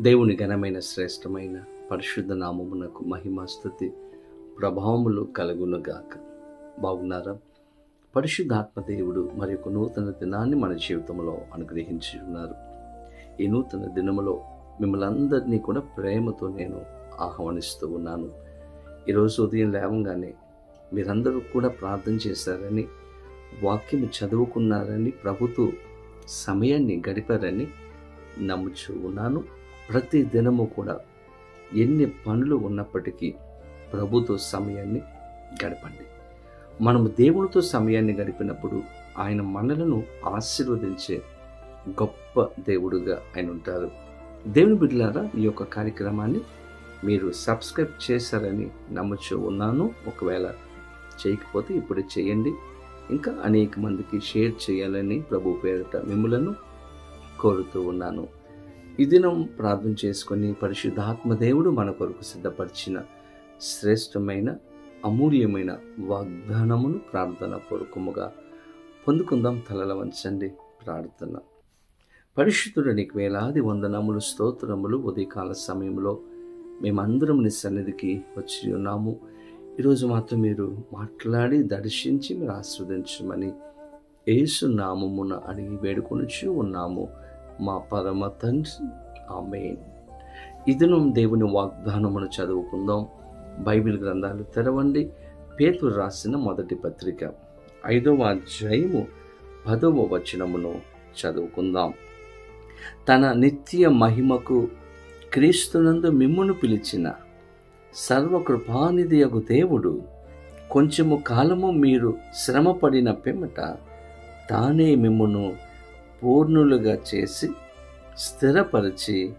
దేవుని ఘనమైన శ్రేష్టమైన పరిశుద్ధ నామమునకు మహిమాస్తుతి ప్రభావములు కలుగునుగాక. బాగున్నారా? పరిశుద్ధాత్మ దేవుడు మరి ఒక నూతన దినాన్ని మన జీవితంలో అనుగ్రహించి ఉన్నారు. ఈ నూతన దినములో మిమ్మల్ని అందరినీ కూడా ప్రేమతో నేను ఆహ్వానిస్తూ ఉన్నాను. ఈరోజు ఉదయం లేవగానే మీరందరూ కూడా ప్రార్థన చేశారని వాక్యం చదువుకున్నారని ప్రభుత్వ సమయాన్ని గడిపారని నమ్ముచూ ఉన్నాను. ప్రతి దినము కూడా ఎన్ని పనులు ఉన్నప్పటికీ ప్రభుతో సమయాన్ని గడపండి. మనము దేవునితో సమయాన్ని గడిపినప్పుడు ఆయన మనలను ఆశీర్వదించే గొప్ప దేవుడుగా ఆయన ఉంటారు. దేవుని బిడ్డలారా ఈ యొక్క కార్యక్రమాన్ని మీరు సబ్స్క్రైబ్ చేశారని నమ్ముచూ ఉన్నాను. ఒకవేళ చేయకపోతే ఇప్పుడు చేయండి. ఇంకా అనేక మందికి షేర్ చేయాలని ప్రభు పేరిట మిమ్మలను కోరుతూ ఉన్నాను. ఈ దినం ప్రార్థన చేసుకొని పరిశుద్ధాత్మ దేవుడు మన కొరకు సిద్ధపరిచిన శ్రేష్టమైన అమూల్యమైన వాగ్దానమును ప్రార్థన పూర్వకముగా పొందుకుందాం. తలల వంచండి ప్రార్థన. పరిశుద్ధుడు నీకు వేలాది వందనములు స్తోత్రములు ఉదయకాల సమయంలో మేమందరం నీ సన్నిధికి వచ్చి ఉన్నాము. ఈరోజు మాత్రం మీరు మాట్లాడి దర్శించి మీరు ఆస్వాదించమని ఏసు నామమున అడిగి వేడుకొనిచూ ఉన్నాము. మా పరమ తండ్రి. ఆమెన్. ఇదిను దేవుని వాగ్దానమును చదువుకుందాం. బైబిల్ గ్రంథాలు తెరవండి. పేతురు రాసిన మొదటి పత్రిక. ఐదవ అధ్యాయము పదవ వచనమును చదువుకుందాం. తన నిత్య మహిమకు క్రీస్తునందు మిమ్మును పిలిచిన సర్వకృపానిధియగు దేవుడు కొంచెము కాలము మీరు శ్రమపడిన పిమ్మట తానే మిమ్మును పూర్ణులుగా చేసి స్థిరపరిచి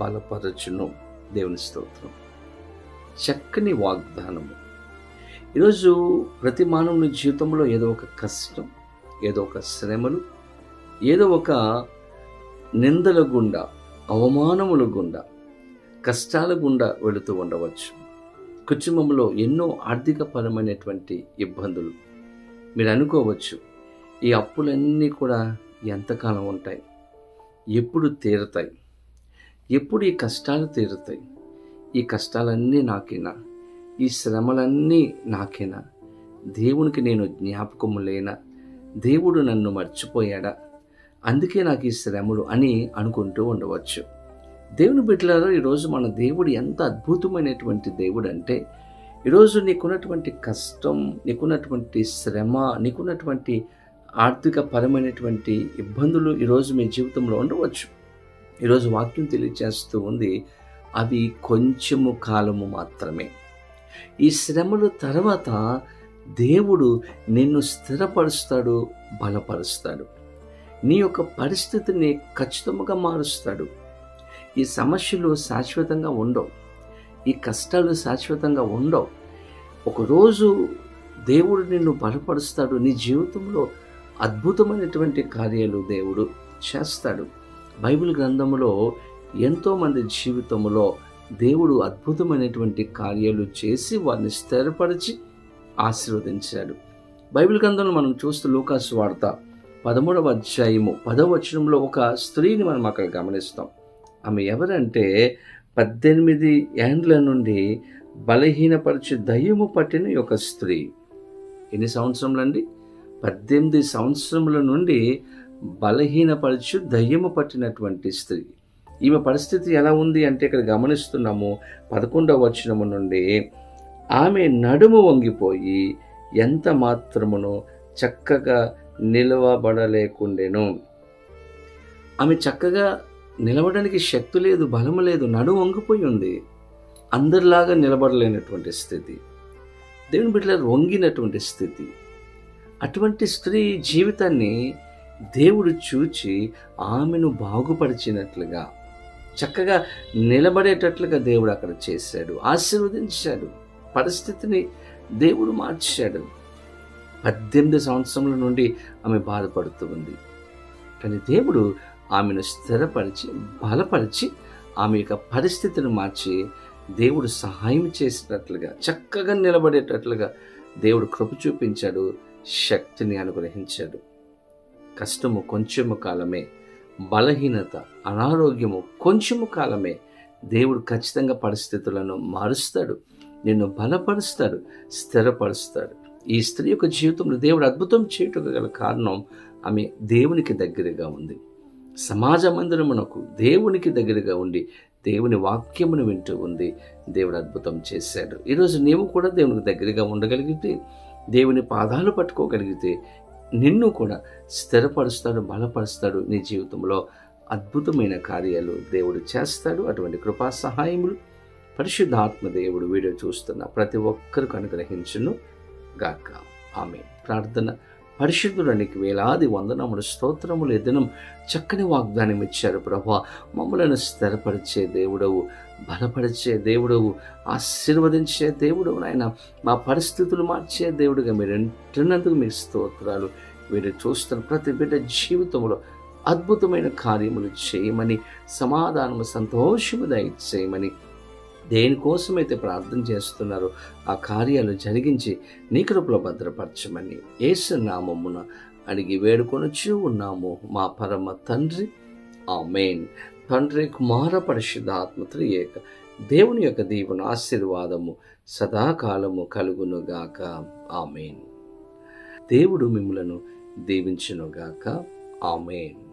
బలపరచును. దేవుని స్తోత్రం. చక్కని వాగ్దానము. ఈరోజు ప్రతి మానవుని జీవితంలో ఏదో ఒక కష్టం ఏదో ఒక శ్రమలు ఏదో ఒక నిందల గుండా అవమానముల గుండా కష్టాల గుండా వెళుతూ ఉండవచ్చు. కుటుంబంలో ఎన్నో ఆర్థిక పరమైనటువంటి ఇబ్బందులు మీరు అనుకోవచ్చు. ఈ అప్పులన్నీ కూడా ఎంతకాలం ఉంటాయి? ఎప్పుడు తీరుతాయి? ఎప్పుడు ఈ కష్టాలు తీరుతాయి? ఈ కష్టాలన్నీ నాకేనా? ఈ శ్రమలన్నీ నాకేనా? దేవునికి నేను జ్ఞాపకము లేనా దేవుడు నన్ను మర్చిపోయాడా? అందుకే నాకు ఈ శ్రమలు అని అనుకుంటూ ఉండవచ్చు. దేవుని బిడ్డలారా ఈరోజు మన దేవుడు ఎంత అద్భుతమైనటువంటి దేవుడు అంటే ఈరోజు నీకున్నటువంటి కష్టం నీకున్నటువంటి శ్రమ నీకున్నటువంటి ఆర్థిక పరమైనటువంటి ఇబ్బందులు ఈరోజు మీ జీవితంలో ఉండవచ్చు. ఈరోజు వాక్యం తెలియజేస్తూ ఉంది అవి కొంచెము కాలము మాత్రమే. ఈ శ్రమల తర్వాత దేవుడు నిన్ను స్థిరపరుస్తాడు బలపరుస్తాడు. నీ యొక్క పరిస్థితిని ఖచ్చితంగా మారుస్తాడు. ఈ సమస్యలు శాశ్వతంగా ఉండవు. ఈ కష్టాలు శాశ్వతంగా ఉండవు. ఒకరోజు దేవుడు నిన్ను బలపరుస్తాడు. నీ జీవితంలో అద్భుతమైనటువంటి కార్యాలు దేవుడు చేస్తాడు. బైబిల్ గ్రంథంలో ఎంతోమంది జీవితంలో దేవుడు అద్భుతమైనటువంటి కార్యాలు చేసి వారిని స్థిరపరిచి ఆశీర్వదించాడు. బైబిల్ గ్రంథంలో మనం చూస్తూ లూకాసు వార్త పదమూడవ అధ్యాయము పదవచనంలో ఒక స్త్రీని మనం అక్కడ గమనిస్తాం. ఆమె ఎవరంటే పద్దెనిమిది ఏండ్ల నుండి బలహీనపరిచి దయ్యము పట్టిన ఒక స్త్రీ. ఎన్ని సంవత్సరములండి? పద్దెనిమిది సంవత్సరముల నుండి బలహీనపరచు దయ్యము పట్టినటువంటి స్త్రీ. ఈమె పరిస్థితి ఎలా ఉంది అంటే ఇక్కడ గమనిస్తున్నాము పదకొండవ వచనము నుండి ఆమె నడుము వంగిపోయి ఎంత మాత్రమును చక్కగా నిలవబడలేకుండెను. ఆమె చక్కగా నిలవడానికి శక్తి లేదు బలము లేదు నడుము వంగిపోయి ఉంది. అందరిలాగా నిలబడలేనటువంటి స్థితి. దేవుని బిడ్డల వంగినటువంటి స్థితి. అటువంటి స్త్రీ జీవితాన్ని దేవుడు చూచి ఆమెను బాగుపరిచినట్లుగా చక్కగా నిలబడేటట్లుగా దేవుడు అక్కడ చేశాడు. ఆశీర్వదించాడు. పరిస్థితిని దేవుడు మార్చాడు. పద్దెనిమిది సంవత్సరముల నుండి ఆమె బాధపడుతూ ఉంది. కానీ దేవుడు ఆమెను స్థిరపరిచి బలపరిచి ఆమె యొక్క పరిస్థితిని మార్చి దేవుడు సహాయం చేసినట్లుగా చక్కగా నిలబడేటట్లుగా దేవుడు కృప చూపించాడు. శక్తిని అనుగ్రహించాడు కష్టము కొంచెము కాలమే బలహీనత అనారోగ్యము కొంచెము కాలమే. దేవుడు ఖచ్చితంగా పరిస్థితులను మారుస్తాడు నిన్ను బలపరుస్తాడు స్థిరపరుస్తాడు. ఈ స్త్రీ యొక్క జీవితంలో దేవుడు అద్భుతం చేయటం గల కారణం ఆమె దేవునికి దగ్గరగా ఉంది. సమాజ మందిరమునకు దేవునికి దగ్గరగా ఉండి దేవుని వాక్యమును వింటూ ఉంది దేవుడు అద్భుతం చేశాడు. ఈరోజు నీవు కూడా దేవునికి దగ్గరగా ఉండగలిగితే దేవుని పాదాలు పట్టుకోగలిగితే నిన్ను కూడా స్థిరపరుస్తాడు బలపరుస్తాడు నీ జీవితంలో అద్భుతమైన కార్యాలు దేవుడు చేస్తాడు. అటువంటి కృపా సహాయములు పరిశుద్ధాత్మ దేవుడు వీడియో చూస్తున్న ప్రతి ఒక్కరికి అనుగ్రహించును గాక. ఆమె ప్రార్థన పరిశుద్ధుడానికి వేలాది వందనములు స్తోత్రములు దినం చక్కని వాగ్దానం ఇచ్చారు ప్రభా. మమ్మలను స్థిరపరిచే దేవుడవు బలపరిచే దేవుడవు ఆశీర్వదించే దేవుడు నాయన. మా పరిస్థితులు మార్చే దేవుడుగా మీరు ఎంటున్నందుకు మీ స్తోత్రాలు. మీరు చూస్తున్న ప్రతి బిడ్డ జీవితంలో అద్భుతమైన కార్యములు చేయమని సమాధానము సంతోషము దయచేయమని దేనికోసమైతే ప్రార్థన చేస్తున్నారో ఆ కార్యాలు జరిగించి నీ కృపలో భద్రపరచమని ఏసు నామమున అడిగి వేడుకొనొచ్చు ఉన్నాము. మా పరమ తండ్రి. ఆ మెయిన్ తండ్రి కుమార పరిశుద్ధాత్మ త్రియేక దేవుని యొక్క దీవుని ఆశీర్వాదము సదాకాలము కలుగునుగాక. ఆమెన్. దేవుడు మిమ్మలను దీవించునుగాక. ఆమెన్.